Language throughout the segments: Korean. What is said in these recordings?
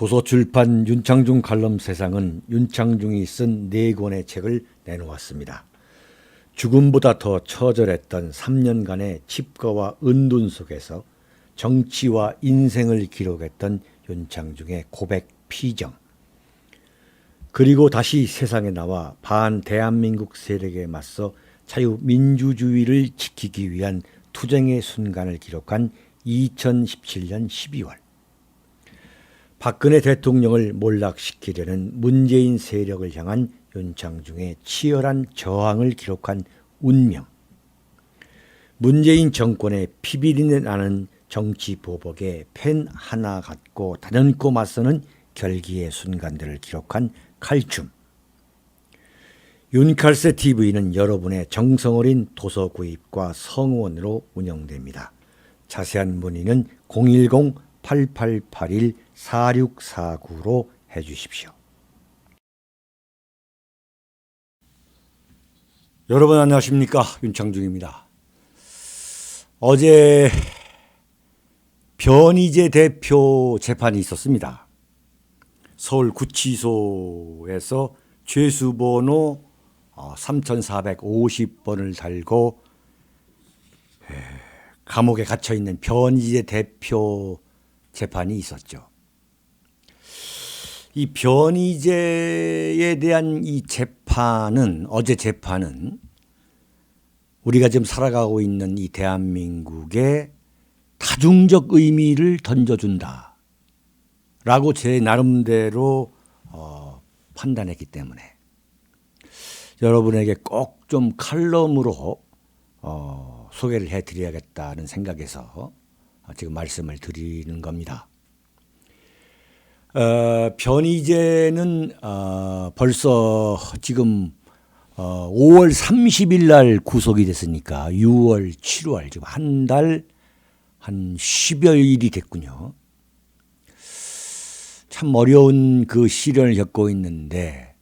도서출판 윤창중 칼럼 세상은 윤창중이 쓴 네 권의 책을 내놓았습니다. 죽음보다 더 처절했던 3년간의 칩거와 은둔 속에서 정치와 인생을 기록했던 윤창중의 고백 피정. 그리고 다시 세상에 나와 반 대한민국 세력에 맞서 자유민주주의를 지키기 위한 투쟁의 순간을 기록한 2017년 12월. 박근혜 대통령을 몰락시키려는 문재인 세력을 향한 윤창중의 치열한 저항을 기록한 운명. 문재인 정권의 피비린내 나는 정치 보복에 펜 하나 갖고 단연코 맞서는 결기의 순간들을 기록한 칼춤. 윤칼세 TV는 여러분의 정성 어린 도서 구입과 성원으로 운영됩니다. 자세한 문의는 010-8881-4649로 해주십시오. 여러분 안녕하십니까 윤창중입니다. 어제 변희재 대표 재판이 있었습니다. 서울 구치소에서 죄수번호 3450번을 달고 에, 감옥에 갇혀 있는 변희재 대표 재판이 있었죠. 이 변희재에 대한 이 재판은 어제 재판은 우리가 지금 살아가고 있는 이 대한민국의 다중적 의미를 던져준다. 라고 제 나름대로 어, 판단했기 때문에 여러분에게 꼭 좀 칼럼으로 어, 소개를 해드려야겠다는 생각에서 지금 말씀을 드리는 겁니다. 어, 변희재는 어, 벌써 지금 어, 5월 30일 날 구속이 됐으니까 6월, 7월 지금 한 달 한 10여 일이 됐군요. 참 어려운 그 시련을 겪고 있는데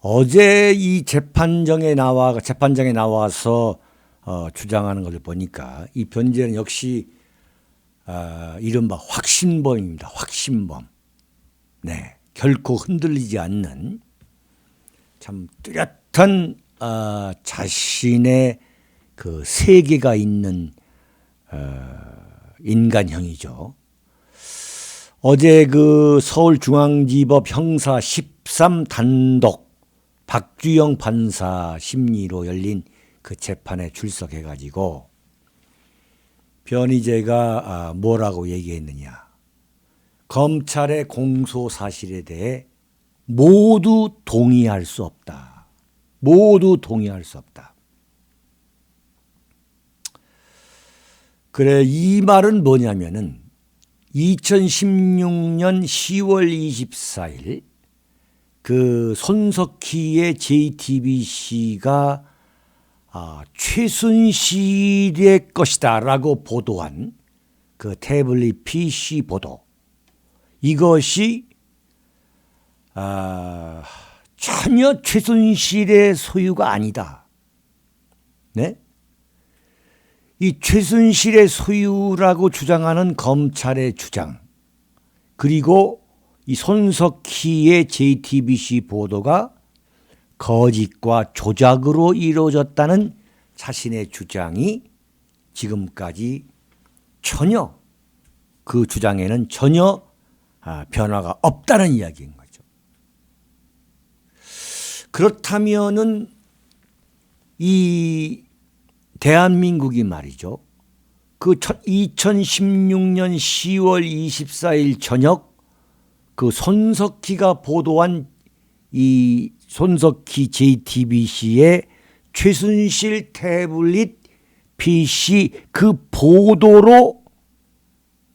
어제 이 재판정에 나와 재판장에 나와서 어, 주장하는 것을 보니까 이 변제는 역시 어, 이른바 확신범입니다. 확신범. 네, 결코 흔들리지 않는 참 뚜렷한 어, 자신의 그 세계가 있는 어, 인간형이죠. 어제 그 서울중앙지법 형사 13 단독 박주영 판사 심리로 열린 그 재판에 출석해 가지고 변희재가 아, 뭐라고 얘기했느냐. 검찰의 공소 사실에 대해 모두 동의할 수 없다. 모두 동의할 수 없다. 그래, 이 말은 뭐냐면은 2016년 10월 24일 그 손석희의 JTBC가 아, 최순실의 것이다라고 보도한 그 태블릿 PC 보도 이것이 아, 전혀 최순실의 소유가 아니다. 네? 이 최순실의 소유라고 주장하는 검찰의 주장 그리고 이 손석희의 JTBC 보도가 거짓과 조작으로 이루어졌다는 자신의 주장이 지금까지 전혀 그 주장에는 전혀 아, 변화가 없다는 이야기인 거죠. 그렇다면은 이 대한민국이 말이죠. 그 2016년 10월 24일 저녁 그 손석희가 보도한 이 손석희 JTBC의 최순실 태블릿 PC 그 보도로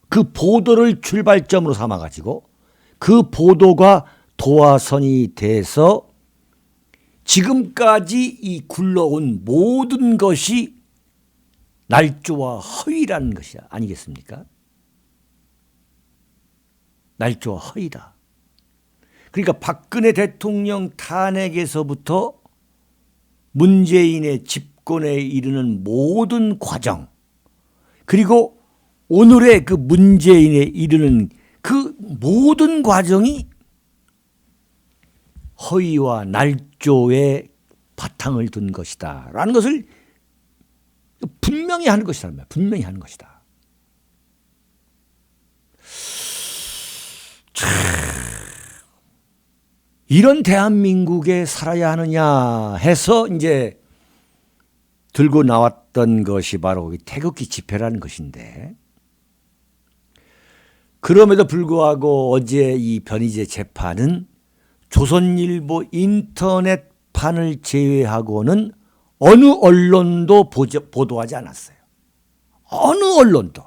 그 보도를 출발점으로 삼아 가지고 그 보도가 도화선이 돼서 지금까지 이 굴러온 모든 것이 날조와 허위라는 것이 아니겠습니까? 날조와 허위다. 그러니까 박근혜 대통령 탄핵에서부터 문재인의 집권에 이르는 모든 과정, 그리고 오늘의 그 문재인에 이르는 그 모든 과정이 허위와 날조의 바탕을 둔 것이다. 라는 것을 분명히 하는 것이다. 분명히 하는 것이다. 참, 이런 대한민국에 살아야 하느냐 해서 이제 들고 나왔던 것이 바로 태극기 집회라는 것인데 그럼에도 불구하고 어제 이 변희재 재판은 조선일보 인터넷판을 제외하고는 어느 언론도 보도하지 않았어요. 어느 언론도.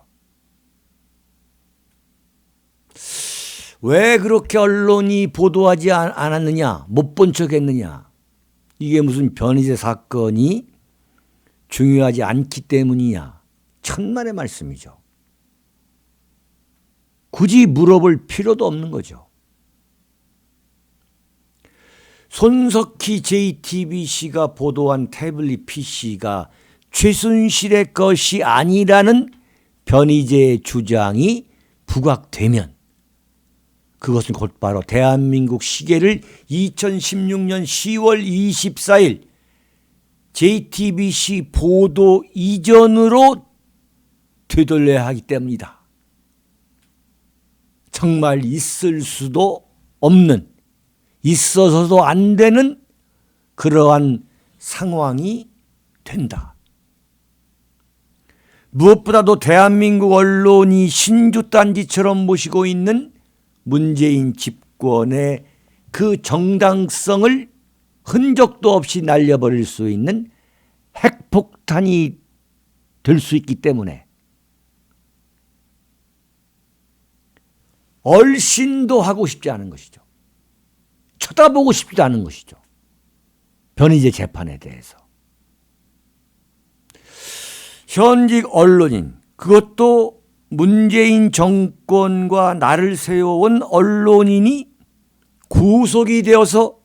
왜 그렇게 언론이 보도하지 않았느냐? 못 본 척 했느냐? 이게 무슨 변희재 사건이 중요하지 않기 때문이냐? 천만의 말씀이죠. 굳이 물어볼 필요도 없는 거죠. 손석희 JTBC가 보도한 태블릿 PC가 최순실의 것이 아니라는 변희재의 주장이 부각되면 그것은 곧바로 대한민국 시계를 2016년 10월 24일 JTBC 보도 이전으로 되돌려야 하기 때문이다. 정말 있을 수도 없는 있어서도 안 되는 그러한 상황이 된다. 무엇보다도 대한민국 언론이 신주단지처럼 모시고 있는 문재인 집권의 그 정당성을 흔적도 없이 날려버릴 수 있는 핵폭탄이 될 수 있기 때문에 얼씬도 하고 싶지 않은 것이죠. 쳐다보고 싶지 않은 것이죠. 변희재 재판에 대해서. 현직 언론인, 그것도 문재인 정권과 나를 세워온 언론인이 구속이 되어서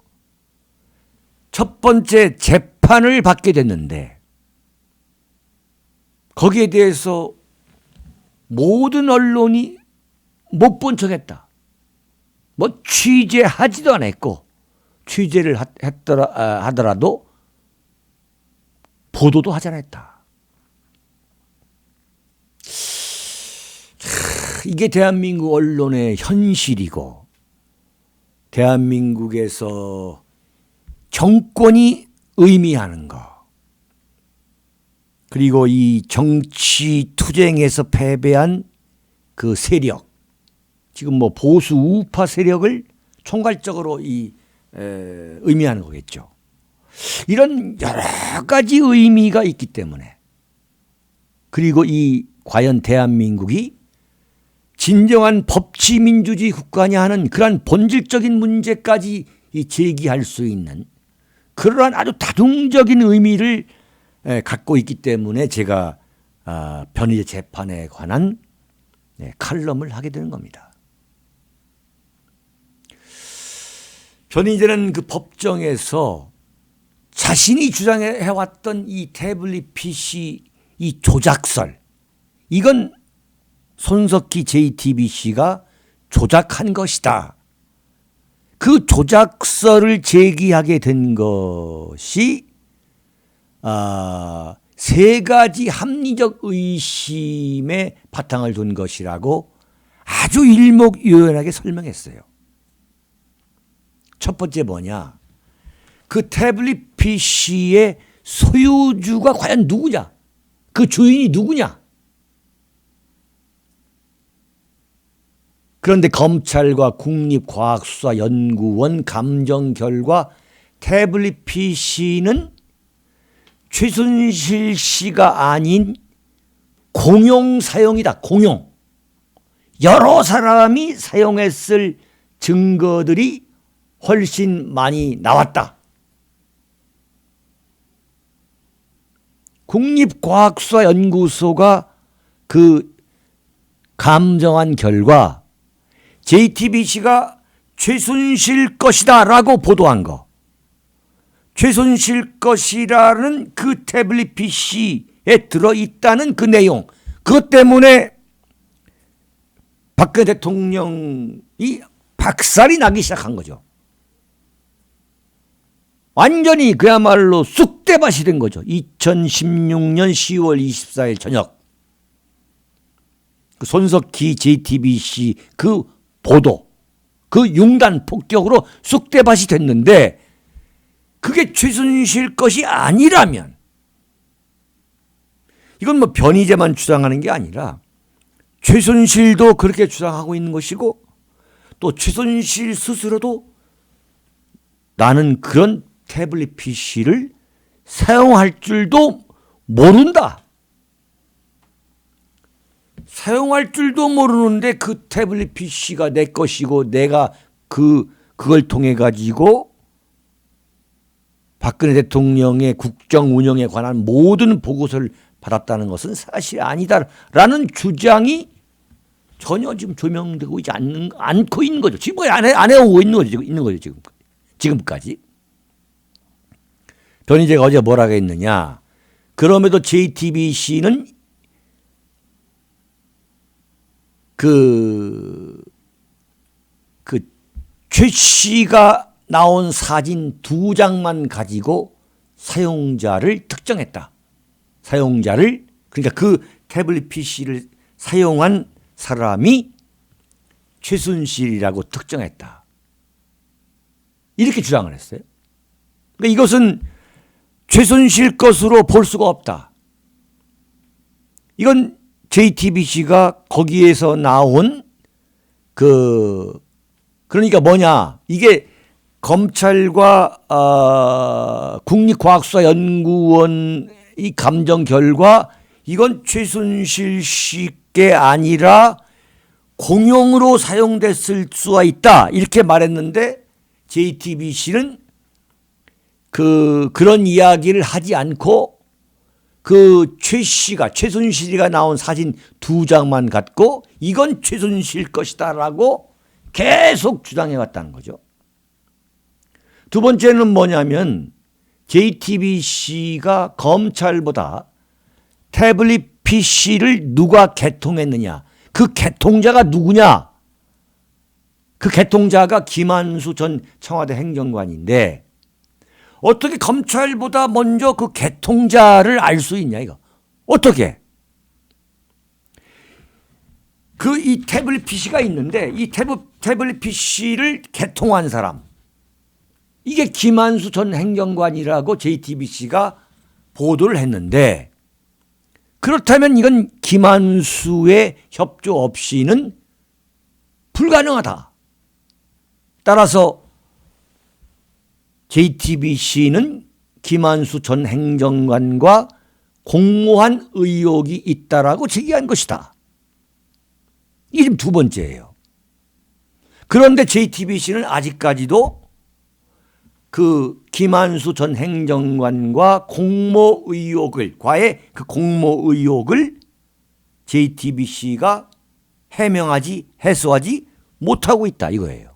첫 번째 재판을 받게 됐는데 거기에 대해서 모든 언론이 못 본 척했다. 뭐 취재하지도 않았고 취재를 아, 하더라도 보도도 하지 않았다. 이게 대한민국 언론의 현실이고 대한민국에서 정권이 의미하는 거 그리고 이 정치 투쟁에서 패배한 그 세력 지금 뭐 보수 우파 세력을 총괄적으로 이 에, 의미하는 거겠죠. 이런 여러 가지 의미가 있기 때문에 그리고 이 과연 대한민국이 진정한 법치 민주주의 국가냐 하는 그러한 본질적인 문제까지 제기할 수 있는 그러한 아주 다중적인 의미를 갖고 있기 때문에 제가 아, 변희재 재판에 관한 네, 칼럼을 하게 되는 겁니다. 변희재는 그 법정에서 자신이 주장해왔던 이 태블릿 PC 이 조작설 이건 손석희 JTBC가 조작한 것이다. 그 조작설을 제기하게 된 것이 아, 세 가지 합리적 의심에 바탕을 둔 것이라고 아주 일목요연하게 설명했어요. 첫 번째 뭐냐? 그 태블릿 PC의 소유주가 과연 누구냐? 그 주인이 누구냐? 그런데 검찰과 국립과학수사연구원 감정 결과 태블릿 PC는 최순실 씨가 아닌 공용 사용이다. 공용. 여러 사람이 사용했을 증거들이 훨씬 많이 나왔다. 국립과학수사연구소가 그 감정한 결과 JTBC가 최순실 것이다 라고 보도한 거. 최순실 것이라는 그 태블릿 PC에 들어있다는 그 내용. 그것 때문에 박근혜 대통령이 박살이 나기 시작한 거죠. 완전히 그야말로 쑥대밭이 된 거죠. 2016년 10월 24일 저녁 그 손석희 JTBC 그 보도 그 융단 폭격으로 쑥대밭이 됐는데 그게 최순실 것이 아니라면 이건 뭐 변희재만 주장하는 게 아니라 최순실도 그렇게 주장하고 있는 것이고 또 최순실 스스로도 나는 그런 태블릿 PC를 사용할 줄도 모른다. 사용할 줄도 모르는데 그 태블릿 PC가 내 것이고 내가 그 그걸 통해 가지고 박근혜 대통령의 국정 운영에 관한 모든 보고서를 받았다는 것은 사실이 아니다라는 주장이 전혀 지금 조명되고 있지 않는 않고 있는 거죠. 지금 안, 해, 안 해오고 있는 거죠. 있는 거죠. 지금 지금까지. 변희재가 어제 뭐라고 했느냐. 그럼에도 JTBC는 그, 그, 최 씨가 나온 사진 두 장만 가지고 사용자를 특정했다. 사용자를, 그러니까 그 태블릿 PC를 사용한 사람이 최순실이라고 특정했다. 이렇게 주장을 했어요. 그러니까 이것은 최순실 것으로 볼 수가 없다. 이건 JTBC가 거기에서 나온 그 그러니까 뭐냐 이게 검찰과 어, 국립과학수사연구원 이 감정 결과 이건 최순실 씨게 아니라 공용으로 사용됐을 수가 있다 이렇게 말했는데 JTBC는 그 그런 이야기를 하지 않고 그 최 씨가 최순실이가 나온 사진 두 장만 갖고 이건 최순실 것이다라고 계속 주장해 왔다는 거죠. 두 번째는 뭐냐면 JTBC가 검찰보다 태블릿 PC를 누가 개통했느냐. 그 개통자가 누구냐? 그 개통자가 김한수 전 청와대 행정관인데 어떻게 검찰보다 먼저 그 개통자를 알 수 있냐 이거? 어떻게? 그 이 태블릿 PC가 있는데 이 태블, 태블릿 PC를 개통한 사람. 이게 김한수 전 행정관이라고 JTBC가 보도를 했는데 그렇다면 이건 김한수의 협조 없이는 불가능하다. 따라서 JTBC는 김한수 전 행정관과 공모한 의혹이 있다라고 제기한 것이다. 이게 지금 두 번째예요. 그런데 JTBC는 아직까지도 그 김한수 전 행정관과 공모 의혹을 과의 그 공모 의혹을 JTBC가 해명하지 해소하지 못하고 있다 이거예요.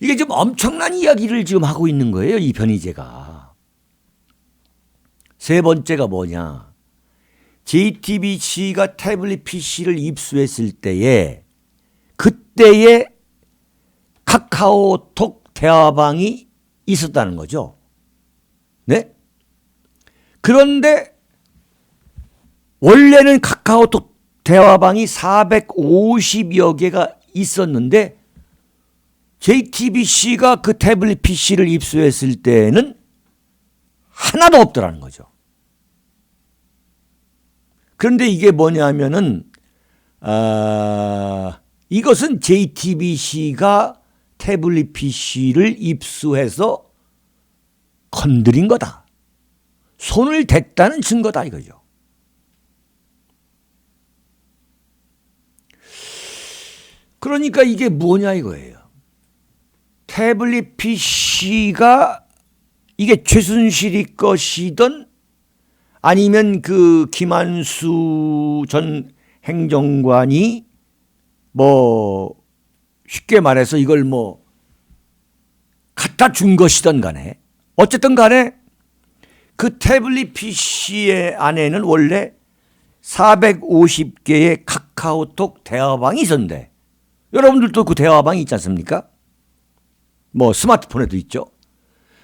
이게 좀 엄청난 이야기를 지금 하고 있는 거예요, 이 변희재가. 세 번째가 뭐냐. JTBC가 태블릿 PC를 입수했을 때에 그때에 카카오톡 대화방이 있었다는 거죠. 네? 그런데 원래는 카카오톡 대화방이 450여 개가 있었는데 JTBC가 그 태블릿 PC를 입수했을 때는 하나도 없더라는 거죠. 그런데 이게 뭐냐면은 아, 이것은 JTBC가 태블릿 PC를 입수해서 건드린 거다. 손을 댔다는 증거다 이거죠. 그러니까 이게 뭐냐 이거예요. 태블릿 PC가 이게 최순실이 것이든 아니면 그 김한수 전 행정관이 뭐 쉽게 말해서 이걸 뭐 갖다 준 것이든 간에 어쨌든 간에 그 태블릿 PC의 안에는 원래 450개의 카카오톡 대화방이 있었는데 여러분들도 그 대화방이 있지 않습니까? 뭐 스마트폰에도 있죠.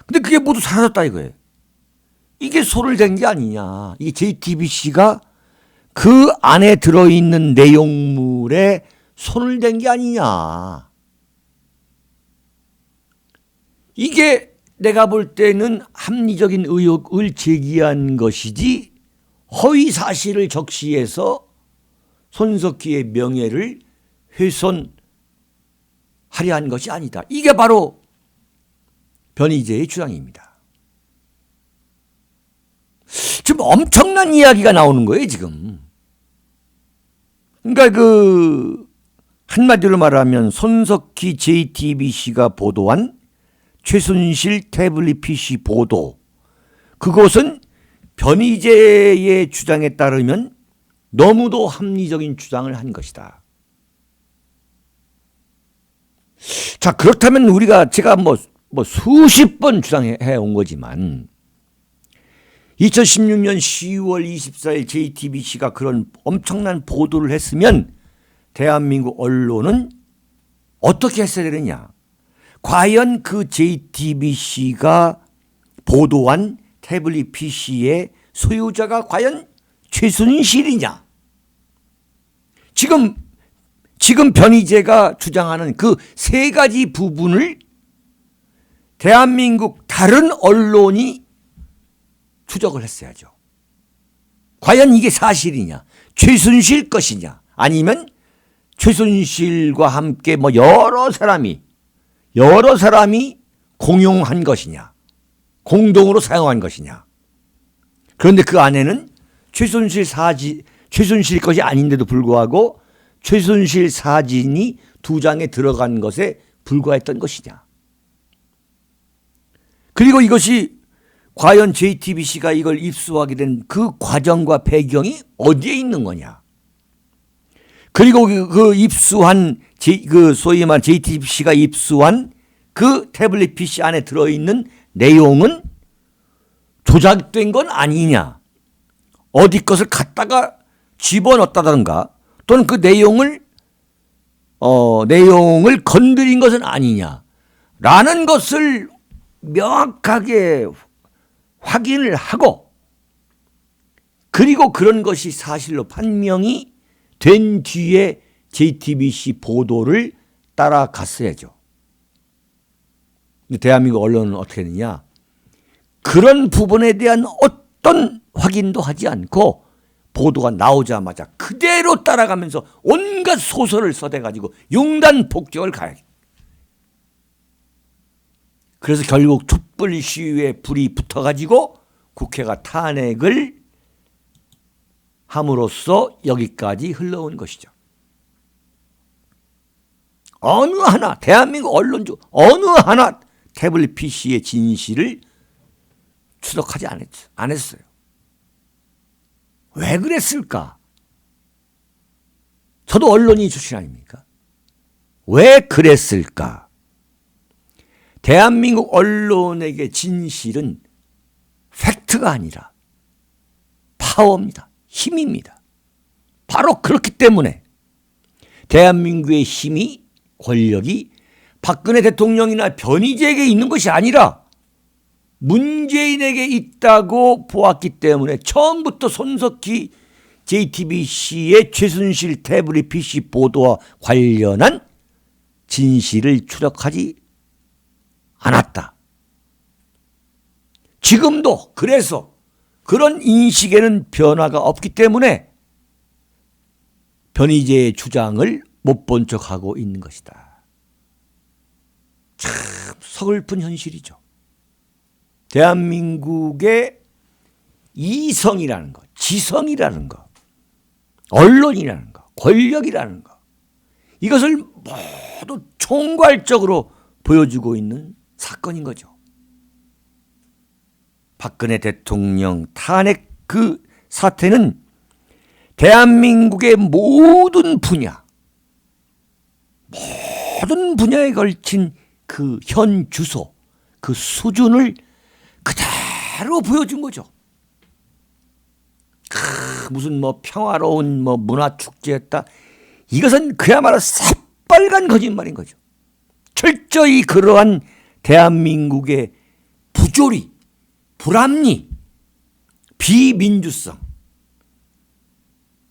근데 그게 모두 사라졌다 이거예요. 이게 손을 댄게 아니냐. 이게 JTBC가 그 안에 들어있는 내용물에 손을 댄 게 아니냐. 이게 내가 볼 때는 합리적인 의혹을 제기한 것이지 허위 사실을 적시해서 손석희의 명예를 훼손 하려 한 것이 아니다. 이게 바로 변희재의 주장입니다. 지금 엄청난 이야기가 나오는 거예요, 지금. 그러니까 그 한마디로 말하면 손석희 JTBC가 보도한 최순실 태블릿 PC 보도 그것은 변희재의 주장에 따르면 너무도 합리적인 주장을 한 것이다. 자 그렇다면 우리가 제가 뭐, 뭐 수십 번 주장해 온 거지만 2016년 10월 24일 JTBC가 그런 엄청난 보도를 했으면 대한민국 언론은 어떻게 했어야 되느냐? 과연 그 JTBC가 보도한 태블릿 PC의 소유자가 과연 최순실이냐? 지금 지금 변희재가 주장하는 그 세 가지 부분을 대한민국 다른 언론이 추적을 했어야죠. 과연 이게 사실이냐? 최순실 것이냐? 아니면 최순실과 함께 뭐 여러 사람이 여러 사람이 공용한 것이냐? 공동으로 사용한 것이냐? 그런데 그 안에는 최순실 사진, 최순실 것이 아닌데도 불구하고 최순실 사진이 두 장에 들어간 것에 불과했던 것이냐? 그리고 이것이 과연 JTBC가 이걸 입수하게 된 그 과정과 배경이 어디에 있는 거냐? 그리고 그, 그 입수한 그 소위 말 JTBC가 입수한 그 태블릿 PC 안에 들어있는 내용은 조작된 건 아니냐? 어디 것을 갖다가 집어넣었다던가 또는 그 내용을 어, 내용을 건드린 것은 아니냐? 라는 것을 명확하게 확인을 하고 그리고 그런 것이 사실로 판명이 된 뒤에 JTBC 보도를 따라갔어야죠. 대한민국 언론은 어떻게 했느냐? 그런 부분에 대한 어떤 확인도 하지 않고 보도가 나오자마자 그대로 따라가면서 온갖 소설을 써대가지고 융단 폭격을 가해. 그래서 결국 촛불 시위에 불이 붙어가지고 국회가 탄핵을 함으로써 여기까지 흘러온 것이죠. 어느 하나 대한민국 언론 중 어느 하나 태블릿 PC의 진실을 추적하지 않았죠. 안 했어요. 왜 그랬을까? 저도 언론인 출신 아닙니까? 왜 그랬을까? 대한민국 언론에게 진실은 팩트가 아니라 파워입니다. 힘입니다. 바로 그렇기 때문에 대한민국의 힘이 권력이 박근혜 대통령이나 변희재에게 있는 것이 아니라 문재인에게 있다고 보았기 때문에 처음부터 손석희 JTBC의 최순실 태블릿 PC 보도와 관련한 진실을 추적하지 않았다. 지금도 그래서 그런 인식에는 변화가 없기 때문에 변희재의 주장을 못 본 척하고 있는 것이다. 참 서글픈 현실이죠. 대한민국의 이성이라는 것, 지성이라는 것, 언론이라는 것, 권력이라는 것, 이것을 모두 총괄적으로 보여주고 있는 사건인 거죠. 박근혜 대통령 탄핵 그 사태는 대한민국의 모든 분야, 모든 분야에 걸친 그 현 주소, 그 수준을 그대로 보여준 거죠. 크, 무슨 뭐 평화로운 뭐 문화 축제였다. 이것은 그야말로 새빨간 거짓말인 거죠. 철저히 그러한 대한민국의 부조리, 불합리, 비민주성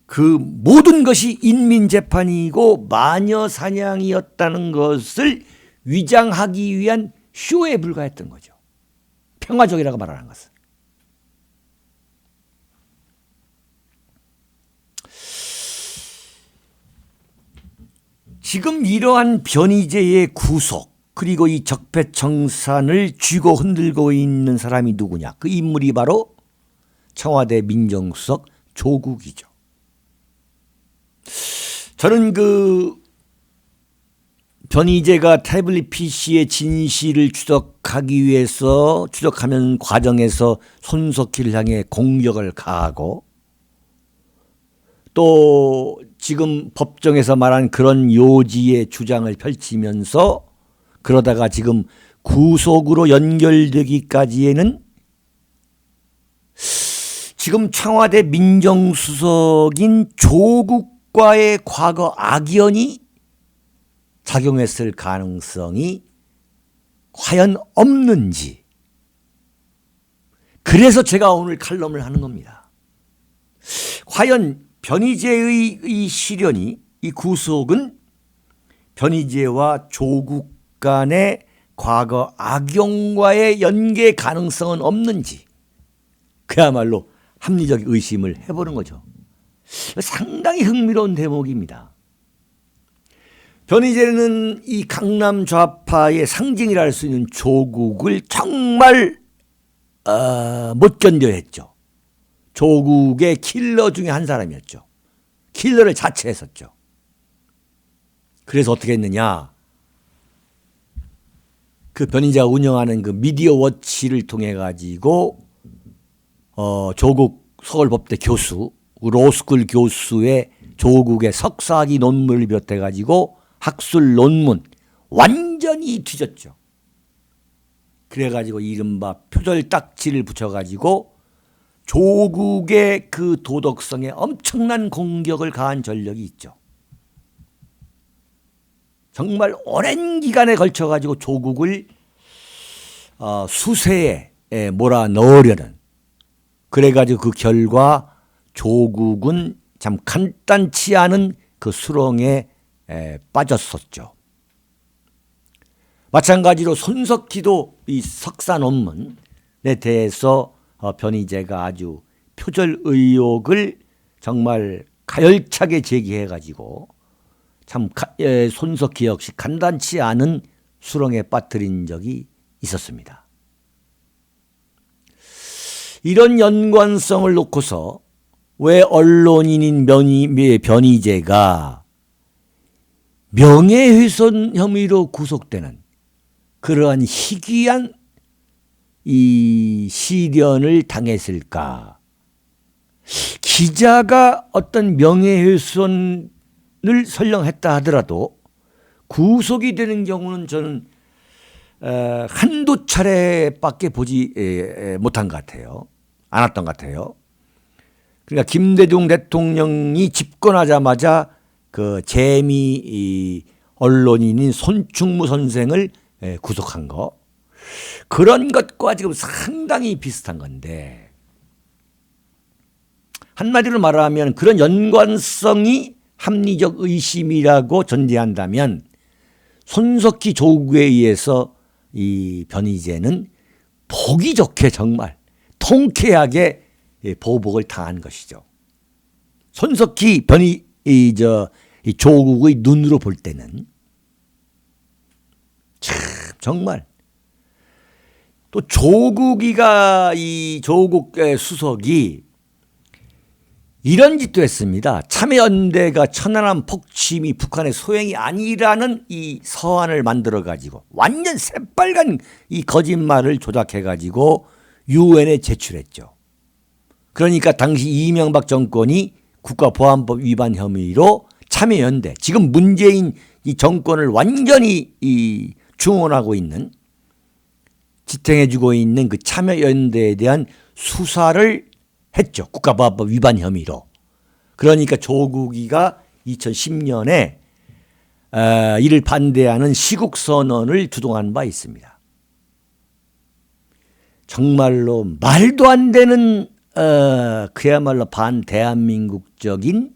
그 모든 것이 인민재판이고 마녀 사냥이었다는 것을 위장하기 위한 쇼에 불과했던 거죠. 평화적이라고 말하는 것은. 지금 이러한 변희재의 구속 그리고 이 적폐청산을 쥐고 흔들고 있는 사람이 누구냐? 그 인물이 바로 청와대 민정수석 조국이죠. 저는 그 변희재가 태블릿 PC의 진실을 추적하기 위해서 추적하는 과정에서 손석희를 향해 공격을 가하고 또 지금 법정에서 말한 그런 요지의 주장을 펼치면서 그러다가 지금 구속으로 연결되기까지에는 지금 청와대 민정수석인 조국과의 과거 악연이 작용했을 가능성이 과연 없는지. 그래서 제가 오늘 칼럼을 하는 겁니다. 과연 변희재의 이 시련이 이 구속은 변희재와 조국 간의 과거 악용과의 연계 가능성은 없는지 그야말로 합리적 의심을 해보는 거죠. 상당히 흥미로운 대목입니다. 변희재는 이 강남 좌파의 상징이라 할 수 있는 조국을 정말 어, 못 견뎌했죠. 조국의 킬러 중에 한 사람이었죠. 킬러를 자처했었죠. 그래서 어떻게 했느냐? 그 변희재가 운영하는 그 미디어 워치를 통해 가지고 어 조국 서울법대 교수 로스쿨 교수의 조국의 석사학위 논문을 비롯해 가지고 학술 논문 완전히 뒤졌죠. 그래 가지고 이른바 표절 딱지를 붙여 가지고 조국의 그 도덕성에 엄청난 공격을 가한 전력이 있죠. 정말 오랜 기간에 걸쳐 가지고 조국을 어, 수세에 몰아 넣으려는 그래 가지고 그 결과 조국은 참 간단치 않은 그 수렁에 에, 빠졌었죠. 마찬가지로 손석희도 이 석사 논문에 대해서 어, 변희재가 아주 표절 의혹을 정말 가열차게 제기해 가지고 참 예, 손석희 역시 간단치 않은 수렁에 빠뜨린 적이 있었습니다. 이런 연관성을 놓고서 왜 언론인인 변희, 변희재가 명예훼손 혐의로 구속되는 그러한 희귀한 이 시련을 당했을까? 기자가 어떤 명예훼손 을 설령 했다 하더라도 구속이 되는 경우는 저는 한두 차례밖에 보지 못한 것 같아요. 않았던 것 같아요. 그러니까 김대중 대통령이 집권하자마자 그 재미 언론인인 손충무 선생을 구속한 거 그런 것과 지금 상당히 비슷한 건데 한마디로 말하면 그런 연관성이 합리적 의심이라고 전제한다면 손석희 조국에 의해서 이 변희재는 보기 좋게 정말 통쾌하게 보복을 당한 것이죠. 손석희 변희 이저 이 조국의 눈으로 볼 때는 참 정말 또 조국이가 이 조국 수석이 이런 짓도 했습니다. 참여연대가 천안함 폭침이 북한의 소행이 아니라는 이 서한을 만들어 가지고 완전 새빨간 이 거짓말을 조작해 가지고 유엔에 제출했죠. 그러니까 당시 이명박 정권이 국가보안법 위반 혐의로 참여연대 지금 문재인 이 정권을 완전히 이 중원하고 있는 지탱해주고 있는 그 참여연대에 대한 수사를 했죠. 국가보안법 위반 혐의로. 그러니까 조국이가 2010년에 어, 이를 반대하는 시국 선언을 주동한 바 있습니다. 정말로 말도 안 되는 어, 그야말로 반대한민국적인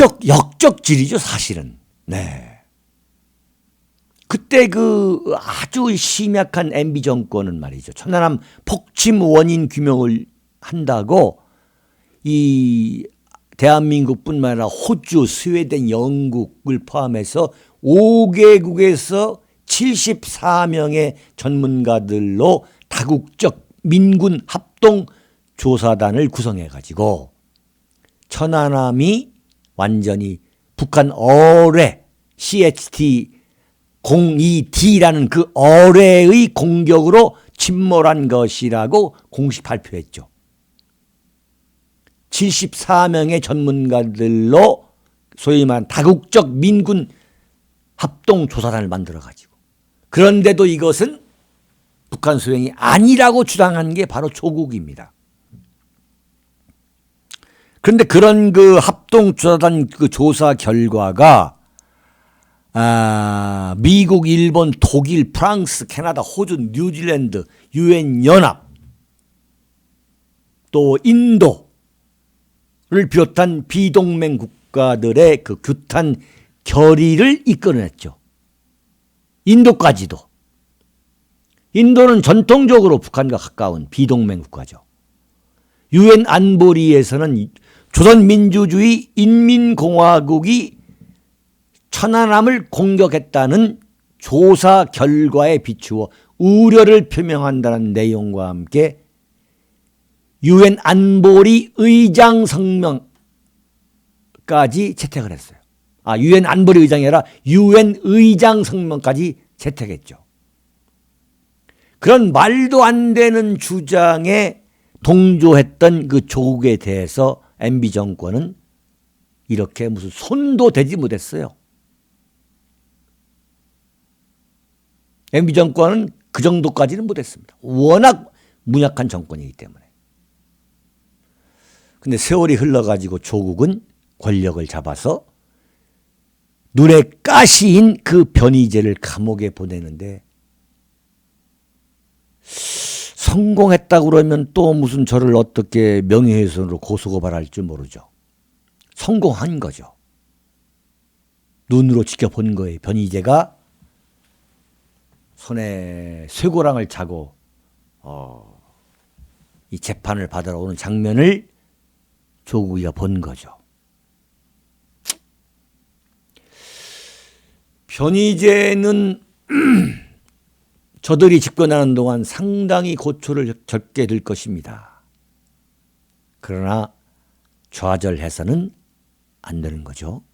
역적 역적질이죠 사실은. 네. 그때 그 아주 심약한 MB 정권은 말이죠. 천안함 폭침 원인 규명을 한다고 이 대한민국뿐만 아니라 호주, 스웨덴, 영국을 포함해서 5개국에서 74명의 전문가들로 다국적 민군 합동 조사단을 구성해 가지고 천안함이 완전히 북한 어뢰 CHT 02D라는 그 어뢰의 공격으로 침몰한 것이라고 공식 발표했죠. 74명의 전문가들로 소위 말한 다국적 민군 합동 조사단을 만들어 가지고 그런데도 이것은 북한 소행이 아니라고 주장한 게 바로 조국입니다. 그런데 그런 그 합 동 조사단 그 조사 결과가 아, 미국, 일본, 독일, 프랑스, 캐나다, 호주, 뉴질랜드, 유엔 연합 또 인도를 비롯한 비동맹 국가들의 그 규탄 결의를 이끌어냈죠. 인도까지도. 인도는 전통적으로 북한과 가까운 비동맹 국가죠. 유엔 안보리에서는 조선민주주의 인민공화국이 천안함을 공격했다는 조사 결과에 비추어 우려를 표명한다는 내용과 함께 유엔 안보리 의장 성명까지 채택을 했어요. 아, 유엔 안보리 의장이 아니라 유엔 의장 성명까지 채택했죠. 그런 말도 안 되는 주장에 동조했던 그 조국에 대해서 MB 정권은 이렇게 무슨 손도 대지 못했어요. MB 정권은 그 정도까지는 못했습니다. 워낙 문약한 정권이기 때문에. 근데 세월이 흘러가지고 조국은 권력을 잡아서 눈에 가시인 그 변희재를 감옥에 보내는데 성공했다 그러면 또 무슨 저를 어떻게 명예훼손으로 고소고발할지 모르죠. 성공한 거죠. 눈으로 지켜본 거예요. 변희재가 손에 쇠고랑을 차고 어, 이 재판을 받으러 오는 장면을 조국이가 본 거죠. 변희재는 저들이 집권하는 동안 상당히 고초를 겪게 될 것입니다. 그러나 좌절해서는 안 되는 거죠.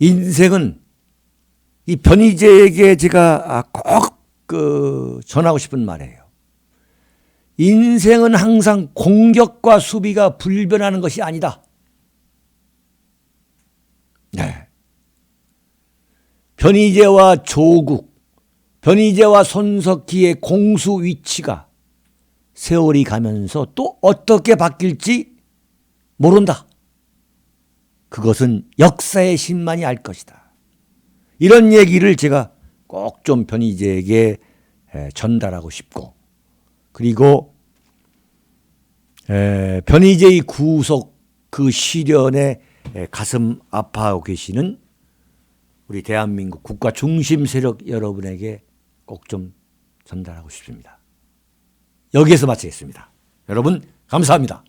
인생은 이 변희재에게 제가 꼭 그 전하고 싶은 말이에요. 인생은 항상 공격과 수비가 불변하는 것이 아니다. 네. 변희재와 조국, 변희재와 손석희의 공수 위치가 세월이 가면서 또 어떻게 바뀔지 모른다. 그것은 역사의 신만이 알 것이다. 이런 얘기를 제가 꼭 좀 변희재에게 전달하고 싶고 그리고 변희재의 구속 그 시련에 가슴 아파하고 계시는 우리 대한민국 국가 중심 세력 여러분에게 꼭 좀 전달하고 싶습니다. 여기에서 마치겠습니다. 여러분 감사합니다.